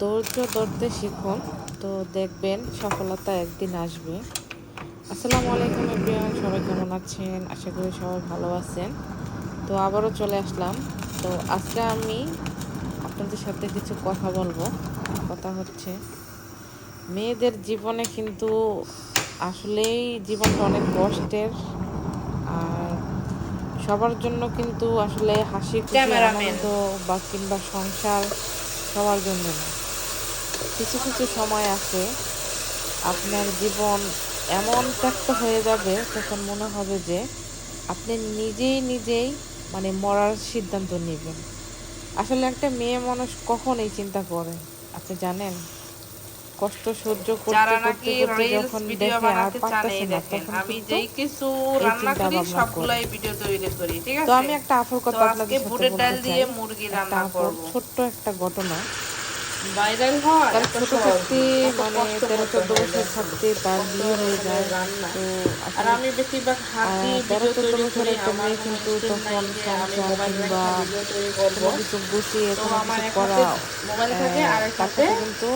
ধৈর্য ধরতে শিখুন তো দেখবেন সফলতা একদিন আসবে। আসসালামু আলাইকুম এভরিওয়ান সবাই কেমন আছেন? আশা করি সবাই ভালো আছেন। তো আবারও চলে আসলাম। তো আজকে আমি আপনাদের সাথে কিছু কথা বলব। কথা হচ্ছে মেয়েদের জীবনে কিন্তু আসলেই জীবনটা অনেক কষ্টের। আর সবার জন্য কিন্তু আসলে হাসি. আনন্দ বা কিংবা সংসার সবার জন্য না। কিছু কিছু সময় আছে আপনার জীবন এমন ত্যক্ত হয়ে যাবে তখন মনে হবে যে আপনি নিজেই নিজেই মানে মরার সিদ্ধান্ত নেবেন। আসলে একটা মেয়ে মানুষ কখন এই চিন্তা করে আপনি জানেন? কষ্ট সহ্য করতে করতে করতে যখন দেখে আর পারতেছে না তখন আমি যেই কিছু রান্না করি সবগুলাই ভিডিও তৈরি করি ঠিক আছে? তো আমি একটা আফুর কথা আপনাদের সাথে বুটের ডাল দিয়ে মুরগি রান্না করব। ছোট্ট একটা ঘটনা। ভাইরাল হয় তার এত ছোট সহজ। থাকতে মানে তেরো চোদ্দ বছর থাকতে তার বিয়ে হয়ে যায়। আর আমি বেশিরভাগ তেরো চোদ্দ তৈরি একটা মেয়ে কিন্তু তখন সংসার কিংবা ভিডিও তৈরি করব। কোনো কিছু গুছিয়ে কোনো কিছু করা হাতে মোবাইল থাকে আহ, আর এক তার হাতে কাছে কিন্তু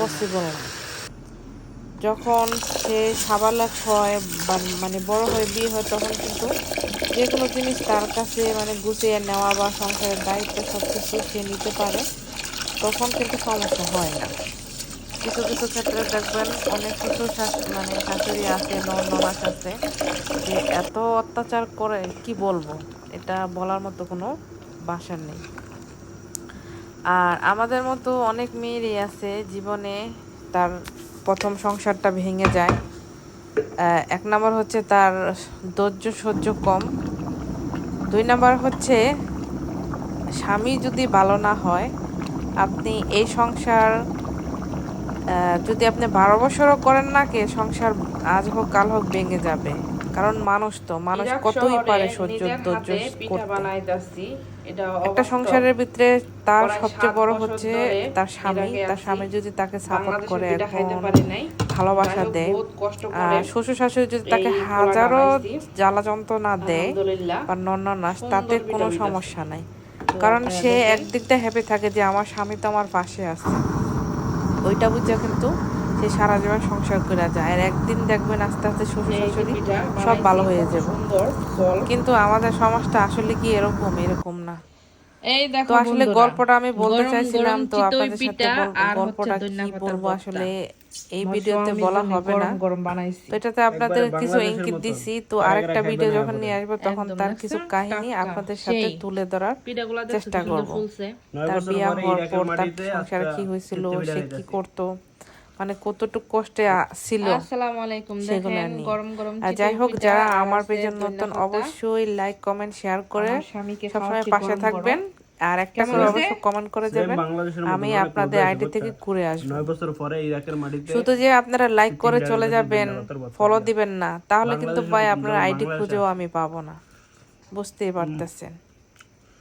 পসিবল না। যখন সে সাবালাক হয় মানে বড় হয়ে বিয়ে হয় তখন কিন্তু যে কোনো জিনিস তার কাছে মানে গুছিয়ে নেওয়া বা সংসারের দায়িত্ব সব কিছু সে নিতে পারে। তখন কিন্তু সমস্যা হয় না। কিছু কিছু ক্ষেত্রে দেখবেন অনেক কিছু মানে শাশুড়ি আছে ননাস আছে, যে এত অত্যাচার করে, কি বলব? এটা বলার মতো কোনো বাসা নেই। আর আমাদের মতো অনেক মেয়েরই আছে, জীবনে তার প্রথম সংসারটা ভেঙে যায়। এক নম্বর হচ্ছে তার ধৈর্য সহ্য কম। দুই নম্বর হচ্ছে স্বামী যদি ভালো না হয় আপনি এই সংসার যদি আপনি বারো বছরও করেন না কে সংসার আজ হোক কাল হোক ভেঙে যাবে। কারণ মানুষ তো মানুষ কতই পারে সহ্য একটা সংসারের ভিতরে তার সবচেয়ে বড় হচ্ছে তার স্বামী। তার স্বামী যদি তাকে সাপোর্ট করে। ভালোবাসা দেয়। শ্বশুর শাশুড়ি যদি তাকে হাজারো। জ্বালা যন্ত্রণা দেয় বা সুন্দর তাতে কোনো সমস্যা নাই। কারণ সে একদিকটা হ্যাপি থাকে যে আমার স্বামী তো আমার পাশে আছে। ওইটা বুঝে কিন্তু সে সারা জীবন সংসার করে যায়। আর একদিন দেখবেন আস্তে আস্তে শ্বশুর শাশুড়ি সব ভালো হয়ে যাবে। কিন্তু আমাদের সমাজটা আসলে কি এরকম? এরকম না। এই দেখো আসলে গল্পটা আমি বলতে চাইছিলাম তো আপনাদের সাথে গল্পটা কি বলব আসলে এই ভিডিওতে বলা হবে না। গরম বানাইছি। এটাতে আপনাদের কিছু ইঙ্গিত। দিছি। তো আরেকটা ভিডিও যখন নিয়ে আসব তখন তার কিছু কাহিনী আপনাদের সাথে তুলে ধরার চেষ্টা করব। তার বিয়া হওয়ার পর তার সংসারে কি হয়েছিল সে কি করতো? মানে কতটুকু কষ্টে ছিল আসসালামু আলাইকুম সেগুলো দেখেন গরম গরম যাই হোক যারা আমার পেজের নতুন অবশ্যই লাইক কমেন্ট শেয়ার করে সবসময় পাশে থাকবেন। আর একটা করে হয়েছে? অবশ্যই কমেন্ট করে যাবেন আমি আপনাদের আইডি থেকে ঘুরে আসব। নয় বছর পরে ইরাকের মাটিতে শুধু যে আপনারা লাইক করে চলে যাবেন ফলো দিবেন না। তাহলে কিন্তু ভাই আপনার আইডি খুঁজেও আমি পাবো না। বুঝতেই পারতেছেন।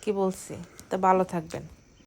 কি বলছি? তো ভালো থাকবেন।